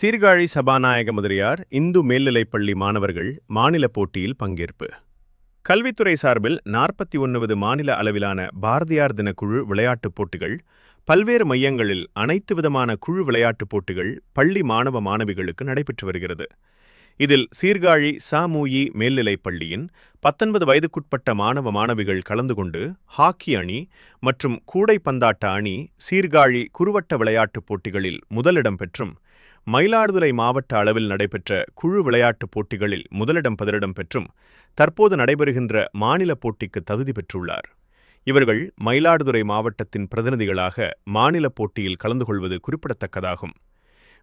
சீர்காழி சபாநாயக முதலியார் இந்து மேல்நிலைப்பள்ளி மாணவர்கள் மாநில போட்டியில் பங்கேற்பு. கல்வித்துறை சார்பில் நாற்பத்தி ஒன்பது மாநில அளவிலான பாரதியார் தின குழு விளையாட்டுப் போட்டிகள் பல்வேறு மையங்களில் அனைத்து விதமான குழு விளையாட்டுப் போட்டிகள் பள்ளி மாணவ மாணவிகளுக்கு நடைபெற்று வருகிறது. இதில் சீர்காழி சாமூயி மேல்நிலைப் பள்ளியின் பத்தொன்பது வயதுக்குட்பட்ட மாணவ மாணவிகள் கலந்து கொண்டு ஹாக்கி அணி மற்றும் கூடைப்பந்தாட்ட அணி சீர்காழி குறுவட்ட விளையாட்டுப் போட்டிகளில் முதலிடம் பெற்றும் மயிலாடுதுறை மாவட்ட அளவில் நடைபெற்ற குழு விளையாட்டுப் போட்டிகளில் முதலிடம் பதிலிடம் பெற்றும் தற்போது நடைபெறுகின்ற மாநில போட்டிக்கு தகுதி பெற்றுள்ளார். இவர்கள் மயிலாடுதுறை மாவட்டத்தின் பிரதிநிதிகளாக மாநில போட்டியில் கலந்து கொள்வது குறிப்பிடத்தக்கதாகும்.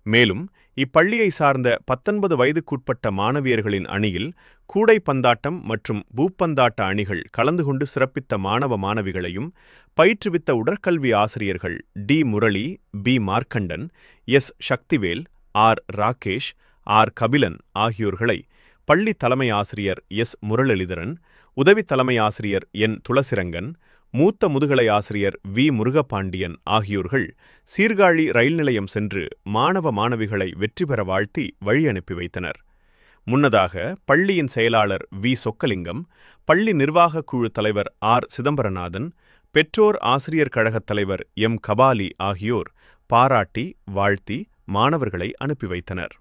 மேலும் இப்பள்ளியை சார்ந்த பத்தொன்பது வயதுக்குட்பட்ட மாணவியர்களின் அணியில் கூடைப்பந்தாட்டம் மற்றும் பூப்பந்தாட்ட அணிகள் கலந்து கொண்டு சிறப்பித்த மாணவ மாணவிகளையும் பயிற்றுவித்த உடற்கல்வி ஆசிரியர்கள் T. Murali P. Markandan S. Sakthivel R. Rakesh R. Kabilan ஆகியோர்களை பள்ளி தலைமை ஆசிரியர் எஸ். முரளலிதரன் உதவி தலைமை ஆசிரியர் என். துளசிரங்கன் மூத்த முதுகலை ஆசிரியர் வி. முருகபாண்டியன் ஆகியோர்கள் சீர்காழி ரயில் நிலையம் சென்று மாணவ மாணவிகளை வெற்றி பெற வாழ்த்தி வழி அனுப்பி வைத்தனர். முன்னதாக பள்ளியின் செயலாளர் வி. சொக்கலிங்கம் பள்ளி நிர்வாகக் குழு தலைவர் ஆர். சிதம்பரநாதன் பெற்றோர் ஆசிரியர் கழகத் தலைவர் எம். கபாலி ஆகியோர் பாராட்டி வாழ்த்தி மாணவர்களை அனுப்பி வைத்தனர்.